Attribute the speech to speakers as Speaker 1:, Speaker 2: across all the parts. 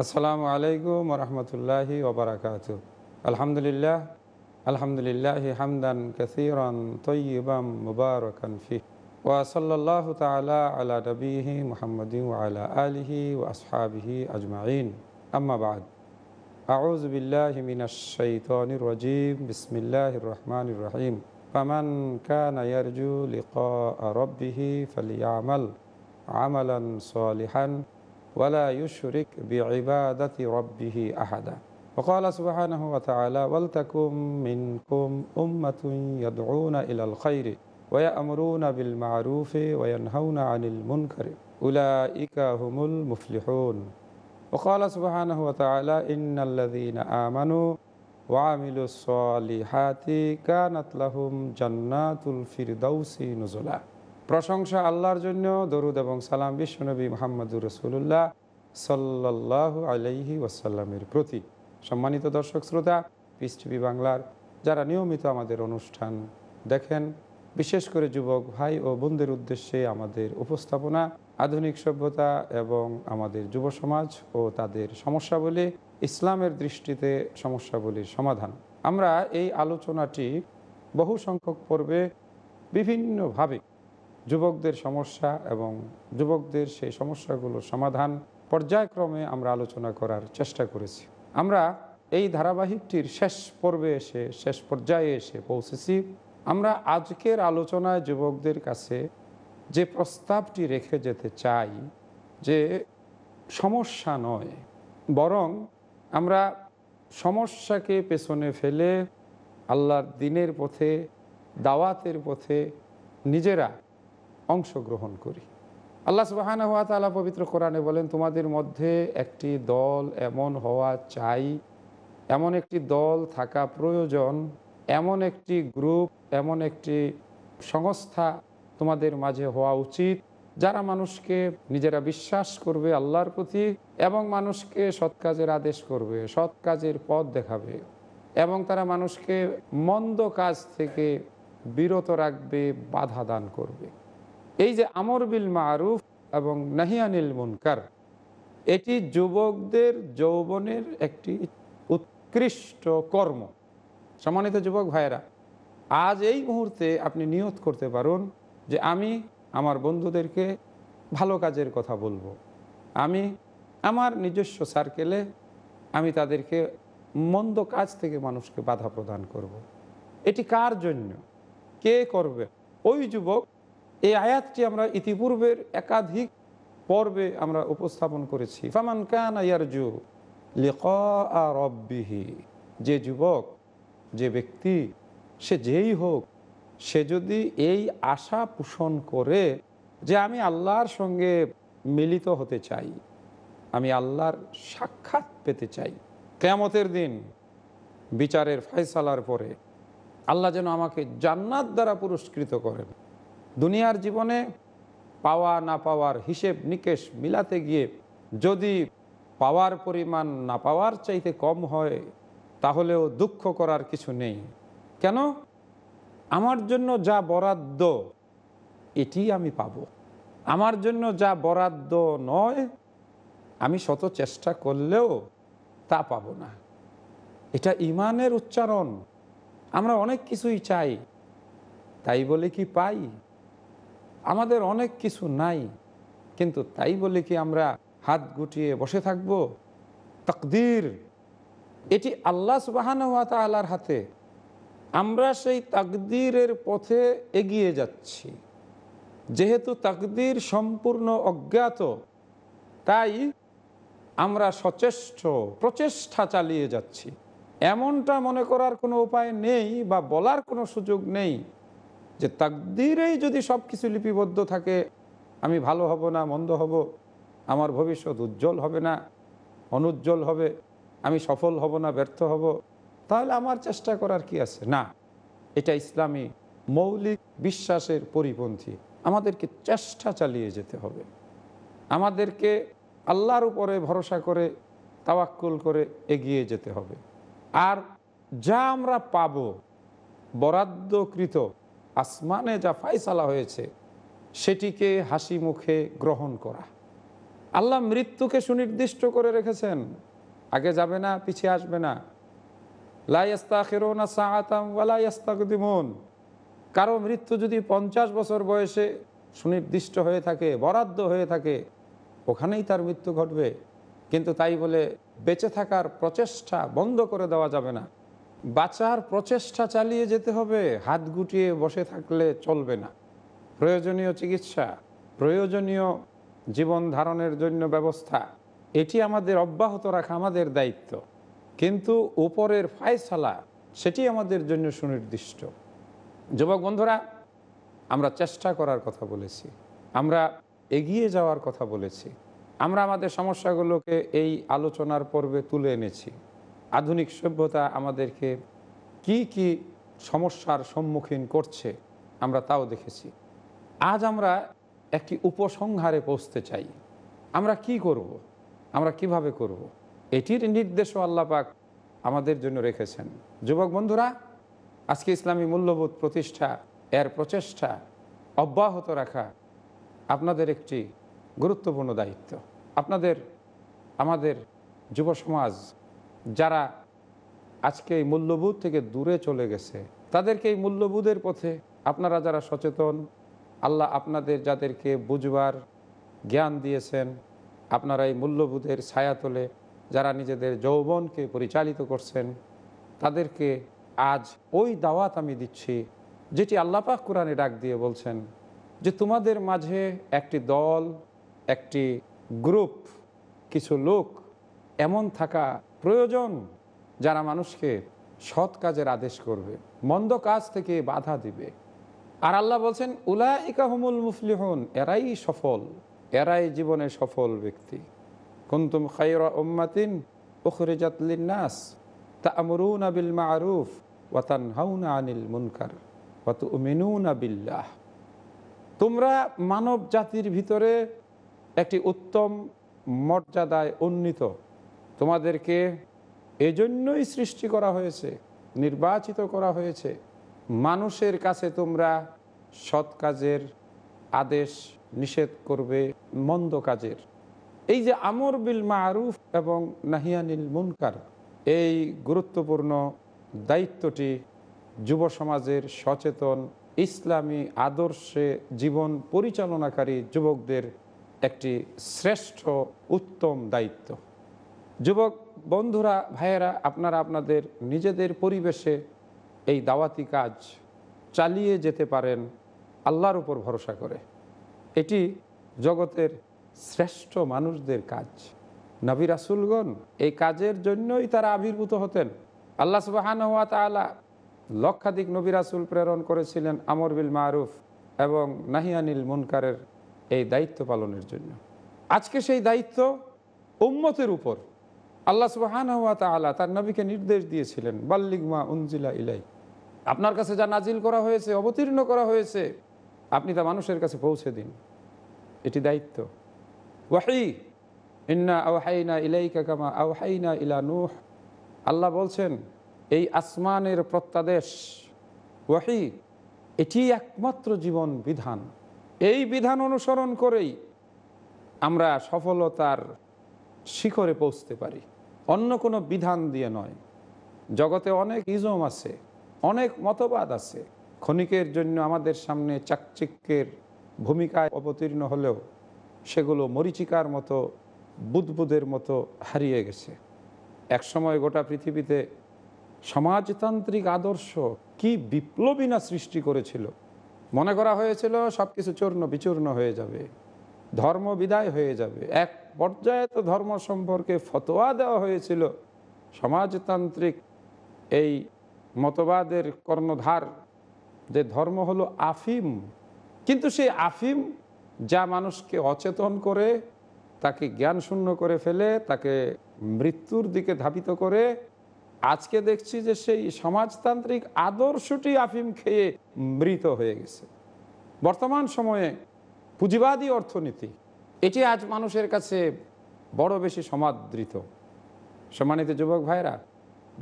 Speaker 1: আসসালামু আলাইকুম রহমতুল্লাহি ওবরাকাত আলহামদুলিল্লাহ আলহামদুলিল্লাহ হামদান কাসিরান তৈবাম মুবারকান ফি ওয়াসাল্লাহ তালা আলা নবীহি মোহাম্মদ আলা আলিহি ও আসহাবিহি আজমাইন আম্মাবাদ আউজ বিল্লাহ মিনাশ-শাইতানির রাজিম বিসমিল্লাহির রহমানির রহিম ফামান কানা ইয়ারজু লিকা রাব্বিহি ফালিয়ামাল আমালান সালিহান ولا يشرك بعبادة ربه أحدا. وقال سبحانه وتعالى ولتكن منكم أمة يدعون إلى الخير ويأمرون بالمعروف وينهون عن المنكر. أولئك هم المفلحون. وقال سبحانه وتعالى إن الذين آمنوا وعملوا الصالحات كانت لهم جنات الفردوس نزلا. প্রশংসা আল্লাহর জন্য দরুদ এবং সালাম বিশ্বনবী মোহাম্মদুর রসুল্লাহ সাল্লাহ আলাইহি ওয়াসাল্লামের প্রতি সম্মানিত দর্শক শ্রোতা পিস টিভি বাংলার যারা নিয়মিত আমাদের অনুষ্ঠান দেখেন, বিশেষ করে যুবক ভাই ও বোনদের উদ্দেশ্যে আমাদের উপস্থাপনা, আধুনিক সভ্যতা এবং আমাদের যুব সমাজ ও তাদের সমস্যাবলী ইসলামের দৃষ্টিতে সমস্যাবলীর সমাধান। আমরা এই আলোচনাটি বহু সংখ্যক পর্বে বিভিন্নভাবে যুবকদের সমস্যা এবং যুবকদের সেই সমস্যাগুলোর সমাধান পর্যায়ক্রমে আমরা আলোচনা করার চেষ্টা করেছি। আমরা এই ধারাবাহিকটির শেষ পর্বে এসে, শেষ পর্যায়ে এসে পৌঁছেছি। আমরা আজকের আলোচনায় যুবকদের কাছে যে প্রস্তাবটি রেখে যেতে চাই, যে সমস্যা নয়, বরং আমরা সমস্যাকে পেছনে ফেলে আল্লাহর দিনের পথে, দাওয়াতের পথে নিজেরা অংশগ্রহণ করি। আল্লাহ সুবাহানা হওয়া তালা পবিত্র কোরআনে বলেন, তোমাদের মধ্যে একটি দল এমন হওয়া চাই, এমন একটি দল থাকা প্রয়োজন, এমন একটি গ্রুপ, এমন একটি সংস্থা তোমাদের মাঝে হওয়া উচিত, যারা মানুষকে নিজেরা বিশ্বাস করবে আল্লাহর প্রতি এবং মানুষকে সৎ কাজের আদেশ করবে, সৎ কাজের পথ দেখাবে এবং তারা মানুষকে মন্দ কাজ থেকে বিরত রাখবে, বাধা দান করবে। এই যে আমর বিল মারুফ এবং নাহিয়ানিল মুনকার, এটি যুবকদের যৌবনের একটি উৎকৃষ্ট কর্ম। সম্মানিত যুবক ভাইয়েরা, আজ এই মুহূর্তে আপনি নিয়ত করতে পারুন যে আমি আমার বন্ধুদেরকে ভালো কাজের কথা বলব। আমি আমার নিজস্ব সার্কেলে আমি তাদেরকে মন্দ কাজ থেকে মানুষকে বাধা প্রদান করব। এটি কার জন্য? কে করবে? ওই যুবক এই আয়াতটি আমরা ইতিপূর্বের একাধিক পর্বে আমরা উপস্থাপন করেছি। ফামান কান আয়ারজু রব্বিহি, যে যুবক, যে ব্যক্তি, সে যেই হোক, সে যদি এই আশা পোষণ করে যে আমি আল্লাহর সঙ্গে মিলিত হতে চাই, আমি আল্লাহর সাক্ষাৎ পেতে চাই, কেয়ামতের দিন বিচারের ফয়সালার পরে আল্লাহ যেন আমাকে জান্নাত দ্বারা পুরস্কৃত করেন। দুনিয়ার জীবনে পাওয়া না পাওয়ার হিসেব নিকেশ মিলাতে গিয়ে যদি পাওয়ার পরিমাণ না পাওয়ার চাইতে কম হয়, তাহলেও দুঃখ করার কিছু নেই। কেন? আমার জন্য যা বরাদ্দ, এটি আমি পাব। আমার জন্য যা বরাদ্দ নয়, আমি শত চেষ্টা করলেও তা পাব না। এটা ইমানের উচ্চারণ। আমরা অনেক কিছুই চাই, তাই বলে কি পাই? আমাদের অনেক কিছু নাই, কিন্তু তাই বলে কি আমরা হাত গুটিয়ে বসে থাকব? তকদির। এটি আল্লাহ সুবাহান তালার হাতে। আমরা সেই তাকদিরের পথে এগিয়ে যাচ্ছি। যেহেতু তাকদির সম্পূর্ণ অজ্ঞাত, তাই আমরা সচেষ্ট, প্রচেষ্টা চালিয়ে যাচ্ছি। এমনটা মনে করার কোনো উপায় নেই বা বলার কোনো সুযোগ নেই। যে তাকদিরেই যদি সব কিছু লিপিবদ্ধ থাকে, আমি ভালো হব না, মন্দ হব, আমার ভবিষ্যৎ উজ্জ্বল হবে না, অনুজ্জ্বল হবে, আমি সফল হব না, ব্যর্থ হব, তাহলে আমার চেষ্টা করার কি আছে? না, এটা ইসলামী মৌলিক বিশ্বাসের পরিপন্থী। আমাদেরকে চেষ্টা চালিয়ে যেতে হবে। আমাদেরকে আল্লাহর উপরে ভরসা করে, তাওয়াক্কুল করে এগিয়ে যেতে হবে। আর যা আমরা পাব, বরাদ্দকৃত আসমানে যা ফাইসালা হয়েছে, সেটিকে হাসি মুখে গ্রহণ করা। আল্লাহ মৃত্যুকে সুনির্দিষ্ট করে রেখেছেন। আগে যাবে না পিছিয়ে আসবে না। লাইস্তাখিরোনা সাহাতাম ওয়ালাইস্তাকদিমন কারও মৃত্যু যদি পঞ্চাশ বছর বয়সে সুনির্দিষ্ট হয়ে থাকে, বরাদ্দ হয়ে থাকে, ওখানেই তার মৃত্যু ঘটবে। কিন্তু তাই বলে বেঁচে থাকার প্রচেষ্টা বন্ধ করে দেওয়া যাবে না। বাঁচার প্রচেষ্টা চালিয়ে যেতে হবে, হাত গুটিয়ে বসে থাকলে চলবে না। প্রয়োজনীয় চিকিৎসা, প্রয়োজনীয় জীবন ধারণের জন্য ব্যবস্থা, এটি আমাদের অব্যাহত রাখা আমাদের দায়িত্ব। কিন্তু উপরের ফায়সালা, সেটি আমাদের জন্য সুনির্দিষ্ট। যুবক বন্ধুরা, আমরা চেষ্টা করার কথা বলেছি, আমরা এগিয়ে যাওয়ার কথা বলেছি, আমরা আমাদের সমস্যাগুলোকে এই আলোচনার পর্বে তুলে এনেছি। আধুনিক সভ্যতা আমাদেরকে কি কি সমস্যার সম্মুখীন করছে আমরা তাও দেখেছি আজ আমরা একটি উপসংহারে পৌঁছতে চাই আমরা কি করব। আমরা কীভাবে করব। এটির নির্দেশও আল্লাপাক আমাদের জন্য রেখেছেন যুবক বন্ধুরা, আজকে ইসলামী মূল্যবোধ প্রতিষ্ঠা, এর প্রচেষ্টা অব্যাহত রাখা আপনাদের একটি গুরুত্বপূর্ণ দায়িত্ব আপনাদের, আমাদের যুব সমাজ যারা আজকে এই মূল্যবোধ থেকে দূরে চলে গেছে, তাদেরকে এই মূল্যবোধের পথে আপনারা যারা সচেতন, আল্লাহ আপনাদের যাদেরকে বুঝবার জ্ঞান দিয়েছেন, আপনারা এই মূল্যবোধের ছায়া তোলে যারা নিজেদের যৌবনকে পরিচালিত করছেন, তাদেরকে আজ ওই দাওয়াত আমি দিচ্ছি, যেটি আল্লাপাক কোরআনে ডাক দিয়ে বলছেন যে তোমাদের মাঝে একটি দল, একটি গ্রুপ, কিছু লোক এমন থাকা প্রয়োজন যারা মানুষকে সৎ কাজের আদেশ করবে, মন্দ কাজ থেকে বাধা দিবে। আর আল্লাহ বলছেন উলা ইকাহমুল মুফলিহন, এরাই সফল, এরাই জীবনে সফল ব্যক্তি। কুন্তুম খাইরা উম্মাতিন উখরিজাত লিন্নাস, তা'মুরুনা বিল মা'রুফ ওয়া তানহাউনা আনিল মুনকার ওয়া তু'মিনুনা বিল্লাহ। তোমরা মানব জাতির ভিতরে একটি উত্তম মর্যাদায় উন্নীত। তোমাদেরকে এজন্যই সৃষ্টি করা হয়েছে, নির্বাচিত করা হয়েছে। মানুষের কাছে তোমরা সৎ কাজের আদেশ নিষেধ করবে, মন্দ কাজের। এই যে আমর বিল মারুফ এবং নাহিয়ানিল মুনকার, এই গুরুত্বপূর্ণ দায়িত্বটি যুব সমাজের সচেতন ইসলামী আদর্শে জীবন পরিচালনাকারী যুবকদের একটি শ্রেষ্ঠ, উত্তম দায়িত্ব। যুবক, বন্ধুরা, ভাইয়েরা, আপনারা আপনাদের নিজেদের পরিবেশে এই দাওয়াতি কাজ চালিয়ে যেতে পারেন আল্লাহর উপর ভরসা করে। এটি জগতের শ্রেষ্ঠ মানুষদের কাজ। নবী রাসুলগণ এই কাজের জন্যই তারা আবির্ভূত হতেন। আল্লাহ সুবাহান লক্ষাধিক নবী রাসুল প্রেরণ করেছিলেন আমর বিল মারুফ এবং নাহিয়ানিল মুনকারের এই দায়িত্ব পালনের জন্য। আজকে সেই দায়িত্ব উম্মতের উপর। আল্লাহ সুবাহান হাত তালা তার নবীকে নির্দেশ দিয়েছিলেন বাল্লিগমা উনজিলা ইলাই আপনার কাছে যা নাজিল করা হয়েছে, অবতীর্ণ করা হয়েছে, আপনি তা মানুষের কাছে পৌঁছে দিন। এটি দায়িত্ব। ওয়াহি, ইন্না আওহাইনা ইলাইকা কামা আওহাইনা ইলা নুহ। আল্লাহ বলছেন, এই আসমানের প্রত্যাদেশ, ওয়াহি, এটি একমাত্র জীবন বিধান। এই বিধান অনুসরণ করেই আমরা সফলতার শিখরে পৌঁছতে পারি। অন্য কোনো বিধান দিয়ে নয়। জগতে অনেক ইজম আছে, অনেক মতবাদ আছে। ক্ষণিকের জন্য আমাদের সামনে চাকচিক্যের ভূমিকায় অবতীর্ণ হলেও সেগুলো মরিচিকার মতো, বুদবুদের মতো হারিয়ে গেছে। একসময় গোটা পৃথিবীতে সমাজতান্ত্রিক আদর্শ কি বিপ্লবী না সৃষ্টি করেছিল? মনে করা হয়েছিল সব কিছু চূর্ণ বিচূর্ণ হয়ে যাবে। ধর্ম বিদায় হয়ে যাবে। এক পর্যায়ে তো ধর্ম সম্পর্কে ফতোয়া দেওয়া হয়েছিল। সমাজতান্ত্রিক এই মতবাদের কর্ণধার যে ধর্ম হলো আফিম। কিন্তু সেই আফিম যা মানুষকে অচেতন করে, তাকে জ্ঞান শূন্য করে ফেলে, তাকে মৃত্যুর দিকে ধাবিত করে, আজকে দেখছি যে সেই সমাজতান্ত্রিক আদর্শটি আফিম খেয়ে মৃত হয়ে গেছে। বর্তমান সময়ে পুঁজিবাদী অর্থনীতি, এটি আজ মানুষের কাছে বড় বেশি সমাদৃত। সম্মানিত যুবক ভাইরা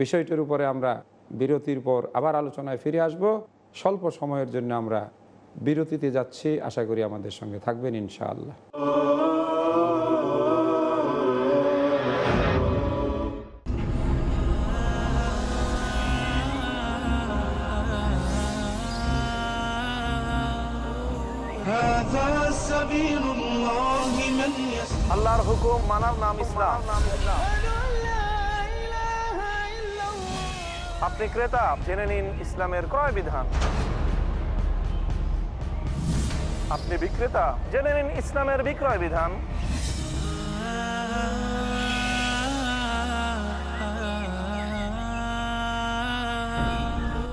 Speaker 1: বিষয়টির উপরে আমরা বিরতির পর আবার আলোচনায় ফিরে আসব। স্বল্প সময়ের জন্য আমরা বিরতিতে যাচ্ছি। আশা করি আমাদের সঙ্গে থাকবেন ইনশাআল্লাহ।
Speaker 2: আল্লাহর হুকুম মানার নাম ইসলাম। আপনি ক্রেতা জেনে নিন ইসলামের ক্রয় বিধান। আপনি বিক্রেতা জেনে নিন ইসলামের বিক্রয় বিধান।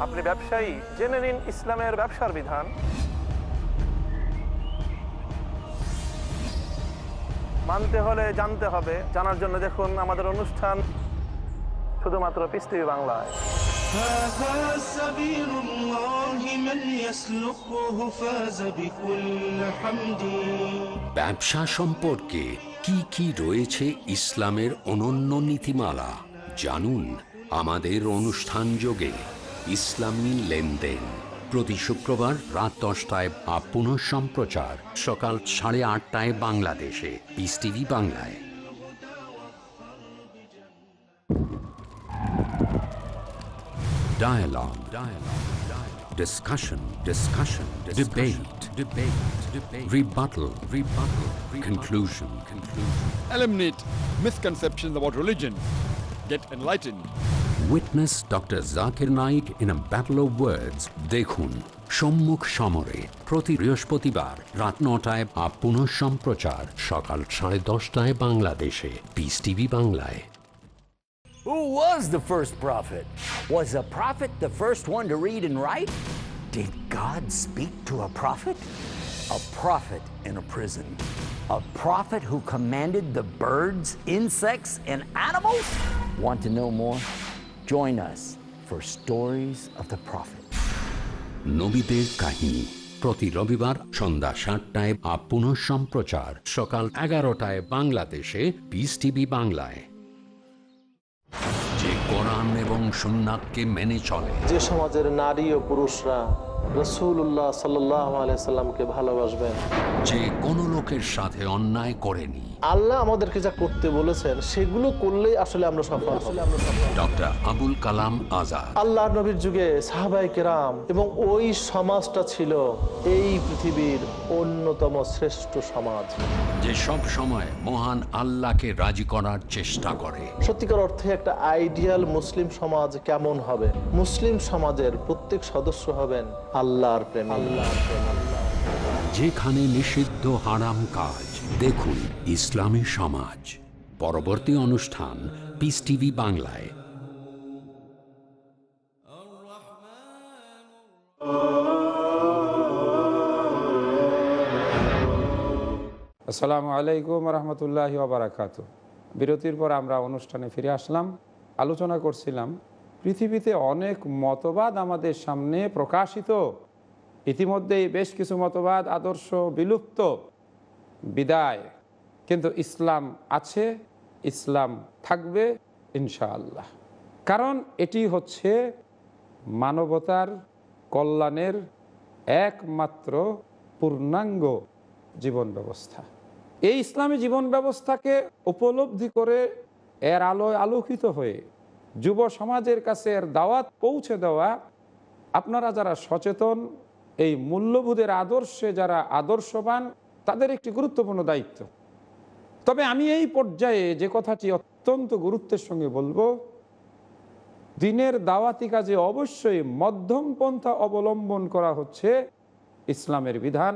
Speaker 2: আপনি ব্যবসায়ী জেনে নিন ইসলামের ব্যবসার বিধান। মানতে হলে জানতে হবে। জানার জন্য দেখুন আমাদের অনুষ্ঠান শুধুমাত্র পিস টিভি বাংলায়।
Speaker 3: ব্যবসা সম্পর্কে কি কি রয়েছে ইসলামের অনন্য নীতিমালা জানুন আমাদের অনুষ্ঠান যোগে ইসলামী লেনদেন। প্রতি শুক্রবার রাত দশটায় বা পুনঃ সম্প্রচার সকাল সাড়ে আটটায় বাংলাদেশে পিস টিভি বাংলায় Dialogue. Dialogue. Dialogue. Discussion. Discussion. Debate. Debate. Debate. Rebuttal. Rebuttal. Conclusion. Conclusion.
Speaker 4: eliminate misconceptions about religion, get enlightened.
Speaker 3: Witness Dr. Zakir Naik in a battle of words. দেখুন সম্মুখ সমরে প্রতি বৃহস্পতিবার রাত নটায় বা পুনঃ সম্প্রচার সকাল সাড়ে দশটায় বাংলাদেশে পিস টিভি বাংলায়
Speaker 5: Who was the first prophet? Was a prophet the first one to read and write? Did God speak to a prophet? A prophet in a prison. A prophet who commanded the birds, insects, and animals? Want to know more? Join us for Stories of the Prophet.
Speaker 3: নবীদের কাহিনী। প্রতি রবিবার সন্ধ্যা সাতটায় বা পুনঃ সম্প্রচার সকাল এগারোটায় বাংলাদেশে। পিস টিভি বাংলায়। যে কোরআন এবং সুন্নাতকে মেনে চলে।
Speaker 6: যে সমাজের নারী ও পুরুষরা রসুল্লাহ সাল্লাহ আলাইসাল্লামকে ভালোবাসবেন।
Speaker 3: যে কোনো লোকের সাথে অন্যায় করেনি।
Speaker 6: আল্লাহ আমাদেরকে যা করতে বলেছেন সেগুলো করলেই আসলে আমরা সফল
Speaker 3: ডক্টর আবুল কালাম আজাদ।
Speaker 6: আল্লাহ নবীর যুগে সাহাবাই কেরাম এবং ওই সমাজটা ছিল এই পৃথিবীর অন্যতম শ্রেষ্ঠ সমাজ।
Speaker 3: যে সব সময় মহান আল্লাহকে রাজি করার চেষ্টা করে।
Speaker 6: সত্যিকার অর্থে একটা আইডিয়াল মুসলিম সমাজ কেমন হবে? মুসলিম সমাজের প্রত্যেক সদস্য হবেন আল্লাহর প্রেম।
Speaker 3: যেখানে নিষিদ্ধ হারাম কাজ দেখুন ইসলামী সমাজ। পরবর্তী অনুষ্ঠান পিস টিভি বাংলায়।
Speaker 1: আসসালামু আলাইকুম রহমতুল্লাহ ওবরাকাত বিরতির পর আমরা অনুষ্ঠানে ফিরে আসলাম। আলোচনা করছিলাম পৃথিবীতে অনেক মতবাদ আমাদের সামনে প্রকাশিত। ইতিমধ্যেই বেশ কিছু মতবাদ, আদর্শ বিলুপ্ত। বিদায়। কিন্তু ইসলাম আছে, ইসলাম থাকবে, ইনশাআল্লাহ। কারণ এটি হচ্ছে মানবতার কল্যাণের একমাত্র পূর্ণাঙ্গ জীবন ব্যবস্থা। এই ইসলামী জীবন ব্যবস্থাকে উপলব্ধি করে এর আলোয় আলোকিত হয়ে যুব সমাজের কাছে এর দাওয়াত পৌঁছে দেওয়া, আপনারা যারা সচেতন, এই মূল্যবোধের আদর্শে যারা আদর্শবান, তাদের একটি গুরুত্বপূর্ণ দায়িত্ব। তবে আমি এই পর্যায়ে যে কথাটি অত্যন্ত গুরুত্বের সঙ্গে বলব, দিনের দাওয়াতি কাজে অবশ্যই মধ্যম পন্থা অবলম্বন করা হচ্ছে ইসলামের বিধান,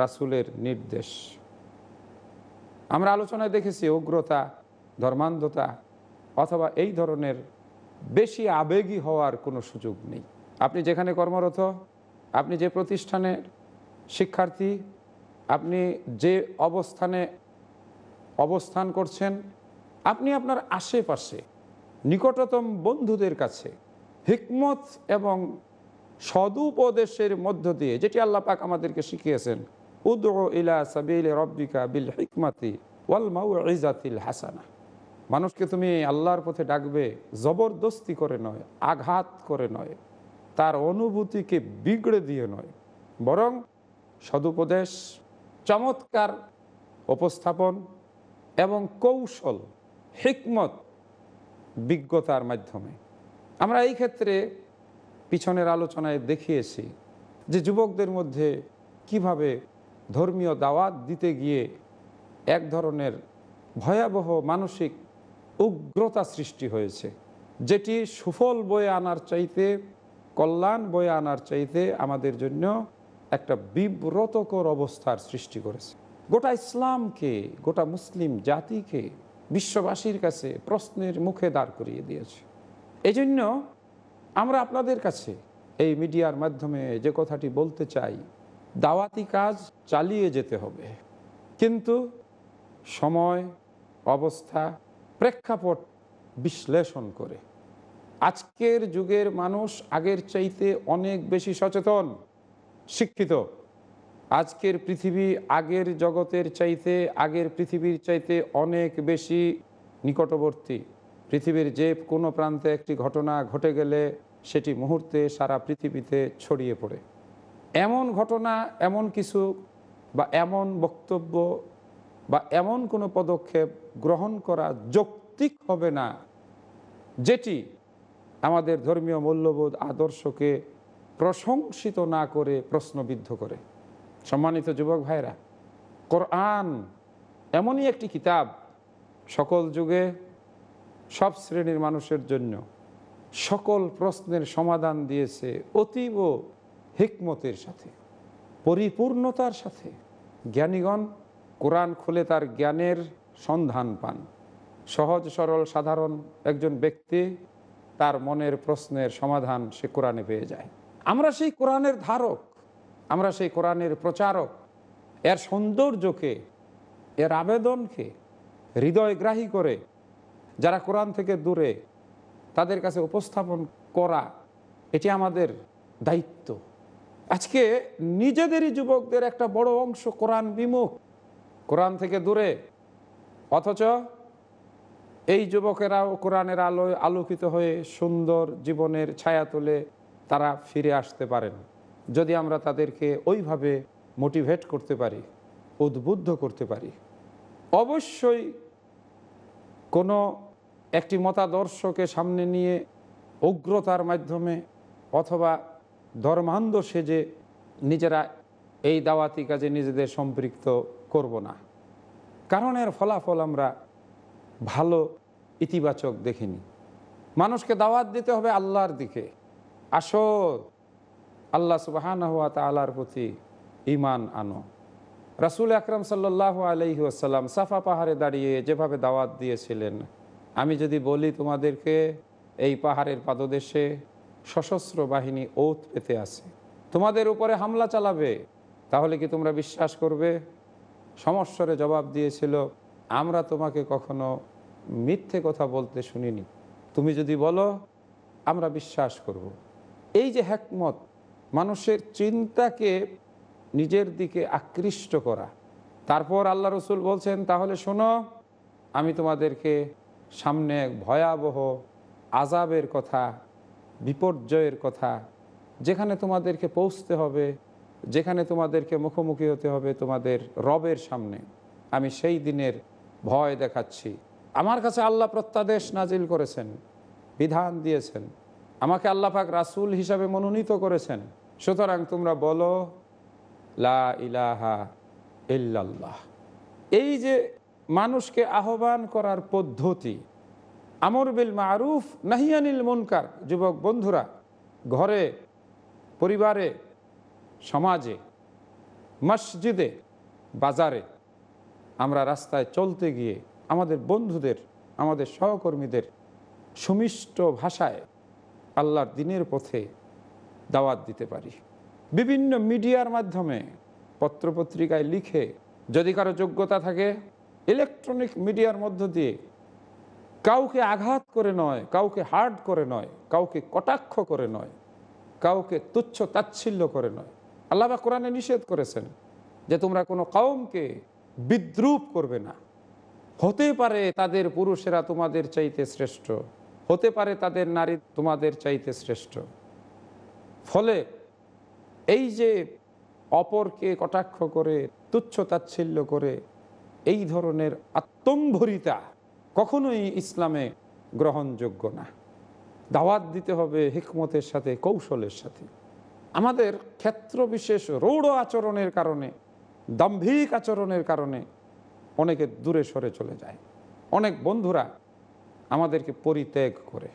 Speaker 1: রাসুলের নির্দেশ। আমরা আলোচনায় দেখেছি উগ্রতা ধর্মান্ধতা অথবা এই ধরনের বেশি আবেগী হওয়ার কোনো সুযোগ নেই। আপনি যেখানে কর্মরত, আপনি যে প্রতিষ্ঠানের শিক্ষার্থী, আপনি যে অবস্থানে অবস্থান করছেন, আপনি আপনার আশেপাশে নিকটতম বন্ধুদের কাছে হিকমত এবং সদুপদেশের মধ্য দিয়ে, যেটি আল্লাহ পাক আমাদেরকে শিখিয়েছেন উদ ইলা সাবিল রব্বিকা বিল হিকমাতি ওয়াল মাউ ইজাতিল হাসানা। মানুষকে তুমি আল্লাহর পথে ডাকবে, জবরদস্তি করে নয়, আঘাত করে নয়, তার অনুভূতিকে বিগড়ে দিয়ে নয়। বরং সদুপদেশ, চমৎকার উপস্থাপন এবং কৌশল, হিকমত বিজ্ঞতার মাধ্যমে। আমরা এই ক্ষেত্রে পিছনের আলোচনায় দেখিয়েছি যে যুবকদের মধ্যে কীভাবে ধর্মীয় দাওয়াত দিতে গিয়ে এক ধরনের ভয়াবহ মানসিক উগ্রতা সৃষ্টি হয়েছে। যেটি সুফল বয়ে আনার চাইতে, কল্যাণ বয়ে আনার চাইতে আমাদের জন্য একটা বিব্রতকর অবস্থার সৃষ্টি করেছে। গোটা ইসলামকে, গোটা মুসলিম জাতিকে বিশ্ববাসীর কাছে প্রশ্নের মুখে দাঁড় করিয়ে দিয়েছে। এই জন্য আমরা আপনাদের কাছে এই মিডিয়ার মাধ্যমে যে কথাটি বলতে চাই, দাওয়াতি কাজ চালিয়ে যেতে হবে। কিন্তু সময়, অবস্থা প্রেক্ষাপট বিশ্লেষণ করে। আজকের যুগের মানুষ আগের চাইতে অনেক বেশি সচেতন, শিক্ষিত। আজকের পৃথিবী আগের জগতের চাইতে, আগের পৃথিবীর চাইতে অনেক বেশি নিকটবর্তী। পৃথিবীর যে কোনো প্রান্তে একটি ঘটনা ঘটে গেলে সেটি মুহূর্তে সারা পৃথিবীতে ছড়িয়ে পড়ে। এমন ঘটনা, এমন কিছু বা এমন বক্তব্য বা এমন কোনো পদক্ষেপ গ্রহণ করা যৌক্তিক হবে না, যেটি আমাদের ধর্মীয় মূল্যবোধ আদর্শকে প্রশংসিত না করে প্রশ্নবিদ্ধ করে। সম্মানিত যুবক ভাইরা কোরআন এমনই একটি কিতাব সকল যুগে, সব শ্রেণির মানুষের জন্য সকল প্রশ্নের সমাধান দিয়েছে অতীব হিকমতের সাথে, পরিপূর্ণতার সাথে। জ্ঞানীগণ কোরআন খুলে তার জ্ঞানের সন্ধান পান। সহজ, সরল, সাধারণ একজন ব্যক্তি তার মনের প্রশ্নের সমাধান সে কোরআনে পেয়ে যায়। আমরা সেই কোরআনের ধারক, আমরা সেই কোরআনের প্রচারক, এর সৌন্দর্যকে, এর আবেদনকে হৃদয়গ্রাহী করে যারা কোরআন থেকে দূরে তাদের কাছে উপস্থাপন করা, এটি আমাদের দায়িত্ব। আজকে নিজেদেরই যুবকদের একটা বড় অংশ কোরআন বিমুখ। কোরআন থেকে দূরে। অথচ এই যুবকেরাও কোরআনের আলোয় আলোকিত হয়ে সুন্দর জীবনের ছায়া তুলে তারা ফিরে আসতে পারেন। যদি আমরা তাদেরকে ওইভাবে মোটিভেট করতে পারি, উদ্বুদ্ধ করতে পারি। অবশ্যই কোনো একটি মতাদর্শকে সামনে নিয়ে উগ্রতার মাধ্যমে অথবা ধর্মান্ধ সেজে নিজেরা এই দাওয়াতি কাজে নিজেদের সম্পৃক্ত করব না। কারণ এর ফলাফল আমরা ভালো, ইতিবাচক দেখিনি। মানুষকে দাওয়াত দিতে হবে আল্লাহর দিকে। আসো আল্লাহ সুবাহান হুয়া তালার প্রতি ইমান আনো। রাসুল আকরম সাল্লাহ আলহি আসাল্লাম সাফা পাহাড়ে দাঁড়িয়ে যেভাবে দাওয়াত দিয়েছিলেন, আমি যদি বলি তোমাদেরকে, এই পাহাড়ের পাদদেশে সশস্ত্র বাহিনী ওত পেতে আছে। তোমাদের উপরে হামলা চালাবে, তাহলে কি তোমরা বিশ্বাস করবে? সমস্বরে জবাব দিয়েছিল, আমরা তোমাকে কখনো মিথ্যে কথা বলতে শুনিনি তুমি যদি বলো, আমরা বিশ্বাস করব। এই যে হ্যাকমত মানুষের চিন্তাকে নিজের দিকে আকৃষ্ট করা তারপর আল্লাহ রসুল বলছেন, তাহলে শোনো, আমি তোমাদেরকে সামনে এক ভয়াবহ আজাবের কথা, বিপর্যয়ের কথা, যেখানে তোমাদেরকে পৌঁছতে হবে যেখানে তোমাদেরকে মুখোমুখি হতে হবে তোমাদের রবের সামনে। আমি সেই দিনের ভয় দেখাচ্ছি। আমার কাছে আল্লাহ প্রত্যাদেশ নাজিল করেছেন, বিধান দিয়েছেন। আমাকে আল্লাহ পাক রাসুল হিসাবে মনোনীত করেছেন। সুতরাং তোমরা বলো, লা ইলাহা ইল্লাল্লাহ। এই যে মানুষকে আহ্বান করার পদ্ধতি, আমর বিল মারুফ, নাহিয়ানিল মুনকার। যুবক বন্ধুরা, ঘরে, পরিবারে সমাজে, মসজিদে, বাজারে আমরা রাস্তায় চলতে গিয়ে আমাদের বন্ধুদের, আমাদের সহকর্মীদের সুমিষ্ট ভাষায় আল্লাহর দিনের পথে দাওয়াত দিতে পারি। বিভিন্ন মিডিয়ার মাধ্যমে পত্রপত্রিকায় লিখে যদি কারও যোগ্যতা থাকে, ইলেকট্রনিক মিডিয়ার মধ্য দিয়ে কাউকে আঘাত করে নয়, কাউকে হার্ড করে নয়, কাউকে কটাক্ষ করে নয়, কাউকে তুচ্ছ তাচ্ছিল্য করে নয়। আল্লাহ কোরআনে নিষেধ করেছেন যে তোমরা কোনো কাউমকে বিদ্রুপ করবে না। হতে পারে তাদের পুরুষেরা তোমাদের চাইতে শ্রেষ্ঠ, হতে পারে তাদের নারী তোমাদের চাইতে শ্রেষ্ঠ। ফলে এই যে অপরকে কটাক্ষ করে, তুচ্ছ তাচ্ছিল্য করে, এই ধরনের আত্মম্ভরিতা কখনোই ইসলামে গ্রহণযোগ্য না। দাওয়াত দিতে হবে হিকমতের সাথে, কৌশলের সাথে। আমাদের ক্ষেত্র বিশেষ রৌড় আচরণের কারণে, দাম্ভিক আচরণের কারণে অনেকে দূরে সরে চলে যায়। অনেক বন্ধুরা আমাদেরকে পরিত্যাগ করে।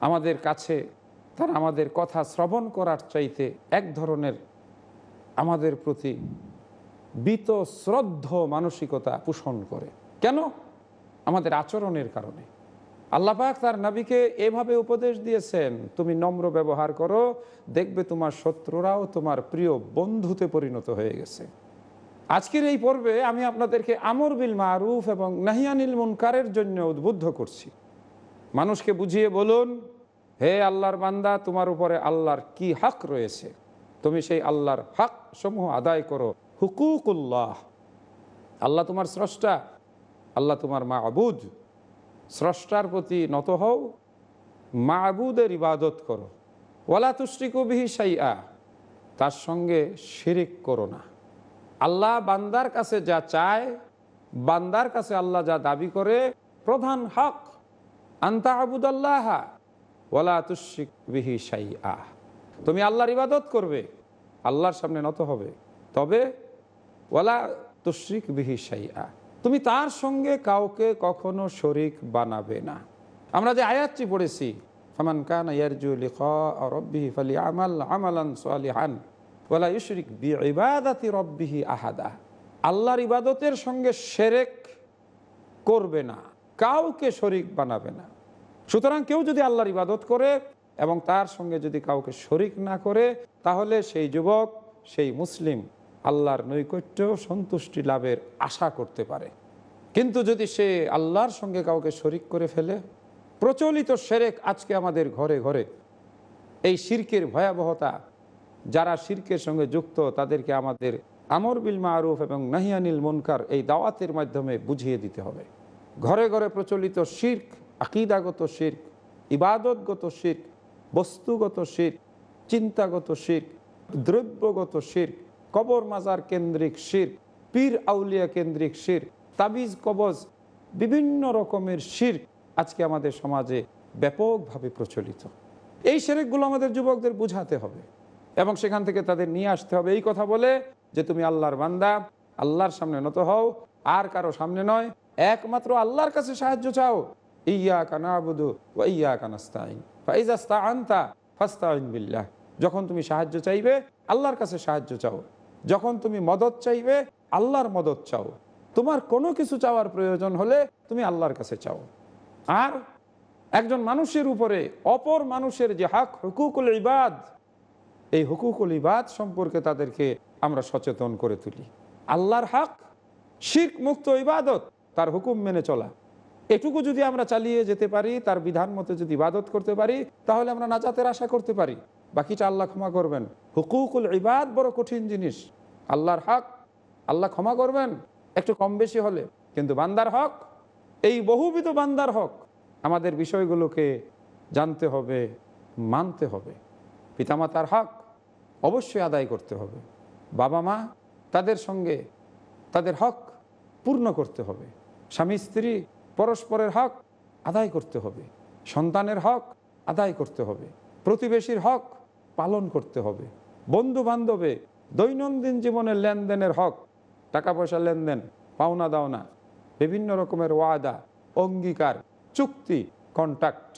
Speaker 1: আমাদের কাছে তারা আমাদের কথা শ্রবণ করার চাইতে এক ধরনের আমাদের প্রতি বিত শ্রদ্ধ মানসিকতা পোষণ করে। কেন? আমাদের আচরণের কারণে। আল্লাপাক তার নাবিকে এভাবে উপদেশ দিয়েছেন, তুমি নম্র ব্যবহার করো, দেখবে তোমার শত্রুরাও তোমার প্রিয় বন্ধুতে পরিণত হয়ে গেছে। আজকের এই পর্বে আমি আপনাদেরকে আমর বিল মারুফ এবং নাহিয়ানিল মুনকারের জন্য উদ্বুদ্ধ করছি। মানুষকে বুঝিয়ে বলুন, হে আল্লাহর বান্দা, তোমার উপরে আল্লাহর কি হক রয়েছে? তুমি সেই আল্লাহর হক সমূহ আদায় করো। হুকুকুল্লাহ, আল্লাহ তোমার স্রষ্টা, আল্লাহ তোমার মা আবুদ স্রষ্টার প্রতি নত হও মা আবুদের ইবাদত করো। ওয়ালা তুষ্টিকবিহি সাইয়া তার সঙ্গে শিরিক করো না। আল্লাহ বান্দার কাছে যা চায়, বান্দার কাছে আল্লাহ যা দাবি করে, প্রধান হক। আন্তা আবুদাল্লাহ ওলা তুশিক বিহি সাই আহ তুমি আল্লাহর ইবাদত করবে, আল্লাহর সামনে নত হবে। তবে ওলা তুশিক বিহি সাই আহ তুমি তার সঙ্গে কাউকে কখনো শরিক বানাবে না। আমরা যে আয়াতটি পড়েছি, ফামান কান ইয়ারজু লিখা রব্বিহি ফালি আমাল আমালান সালিহান ওলা ইউশরিক বি ইবাদাতি রব্বিহি আহাদা। আল্লাহর ইবাদতের সঙ্গে সেরেক করবে না, কাউকে শরিক বানাবে না। সুতরাং কেউ যদি আল্লাহর ইবাদত করে এবং তার সঙ্গে যদি কাউকে শরিক না করে, তাহলে সেই যুবক, সেই মুসলিম আল্লাহর নৈকট্য সন্তুষ্টি লাভের আশা করতে পারে। কিন্তু যদি সে আল্লাহর সঙ্গে কাউকে শরিক করে ফেলে, প্রচলিত সেরেক আজকে আমাদের ঘরে ঘরে, এই শির্কের ভয়াবহতা, যারা শির্কের সঙ্গে যুক্ত, তাদেরকে আমাদের আমর বিল মারুফ এবং নাহিয়ানিল মুনকার এই দাওয়াতের মাধ্যমে বুঝিয়ে দিতে হবে। ঘরে ঘরে প্রচলিত শির্ক, আকিদাগত শির্ক, ইবাদতগত শির্ক, বস্তুগত শির্ক, চিন্তাগত শির্ক, দ্রব্যগত শির্ক কবর মাজার কেন্দ্রিক শির, পীর আউলিয়া কেন্দ্রিক শির, তাবিজ কবজ, বিভিন্ন রকমের শির আজকে আমাদের সমাজে ব্যাপকভাবে প্রচলিত। এই শেরেকগুলো আমাদের যুবকদের বুঝাতে হবে এবং সেখান থেকে তাদের নিয়ে আসতে হবে। এই কথা বলে যে তুমি আল্লাহর বান্দা, আল্লাহর সামনে নত হও, আর কারও সামনে নয়। একমাত্র আল্লাহর কাছে সাহায্য চাও। ইয়া কানা আবুদু ও ইয়া কানাস্তাইন আনতা ফাস্তাইন বিল্লাহ। যখন তুমি সাহায্য চাইবে, আল্লাহর কাছে সাহায্য চাও। যখন তুমি মদত চাইবে, আল্লাহর মদত চাও। তোমার কোনো কিছু চাওয়ার প্রয়োজন হলে তুমি আল্লাহর কাছে চাও। আর একজন মানুষের উপরে অপর মানুষের যে হাক, হুকুকুল ইবাদ, এই হুকুকুল ইবাদ সম্পর্কে তাদেরকে আমরা সচেতন করে তুলি। আল্লাহর হাক শিখ মুক্ত ইবাদত, তার হুকুম মেনে চলা। এটুকু যদি আমরা চালিয়ে যেতে পারি, তার বিধান মতো যদি ইবাদত করতে পারি, তাহলে আমরা নাজাতের আশা করতে পারি। বাকিটা আল্লাহ ক্ষমা করবেন। হুকুকুল ইবাদ বড় কঠিন জিনিস। আল্লাহর হক, আল্লাহ ক্ষমা করবেন, একটু কম বেশি হলে। কিন্তু বান্দার হক, এই বহুবিধ বান্দার হক, আমাদের বিষয়গুলোকে জানতে হবে, মানতে হবে। পিতামাতার হক অবশ্যই আদায় করতে হবে। বাবা মা তাদের সঙ্গে তাদের হক পূর্ণ করতে হবে। স্বামী, স্ত্রী, পরস্পরের হক আদায় করতে হবে। সন্তানের হক আদায় করতে হবে। প্রতিবেশীর হক পালন করতে হবে। বন্ধু বান্ধবে দৈনন্দিন জীবনের লেনদেনের হক টাকা পয়সা লেনদেন, পাওনা দাওনা, বিভিন্ন রকমের ওয়াদা, অঙ্গীকার, চুক্তি কন্ট্যাক্ট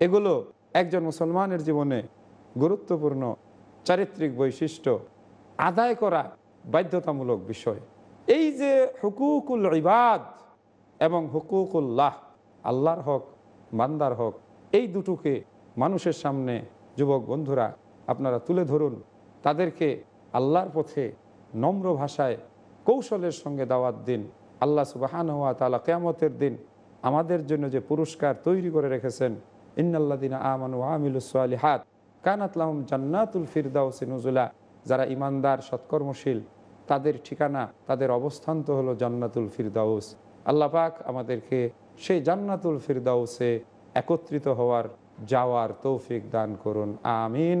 Speaker 1: এগুলো একজন মুসলমানের জীবনে গুরুত্বপূর্ণ চারিত্রিক বৈশিষ্ট্য আদায় করা বাধ্যতামূলক বিষয়। এই যে হুকুকুল ইবাদ এবং হুকুকুল্লাহ, আল্লাহর হক, বান্দার হক, এই দুটোকে মানুষের সামনে যুবক বন্ধুরা আপনারা তুলে ধরুন। তাদেরকে আল্লাহর পথে নম্র ভাষায় কৌশলের সঙ্গে দাওয়াত দিন। আল্লাহ সুবাহান হওয়া তালা কেয়ামতের দিন আমাদের জন্য যে পুরস্কার তৈরি করে রেখেছেন ইন্নাল্লাদিন আমানু আমিলুসালি হাত কানাতলাহম জান্নাতুল ফিরদাউসি নজুলা, যারা ইমানদার সৎকর্মশীল, তাদের ঠিকানা, তাদের অবস্থান তো হলো জান্নাতুল ফিরদাউস। আল্লাহ পাক আমাদেরকে সেই জান্নাতুল ফিরদাউসে একত্রিত হওয়ার যাওয়ার তৌফিক দান করুন। আমিন।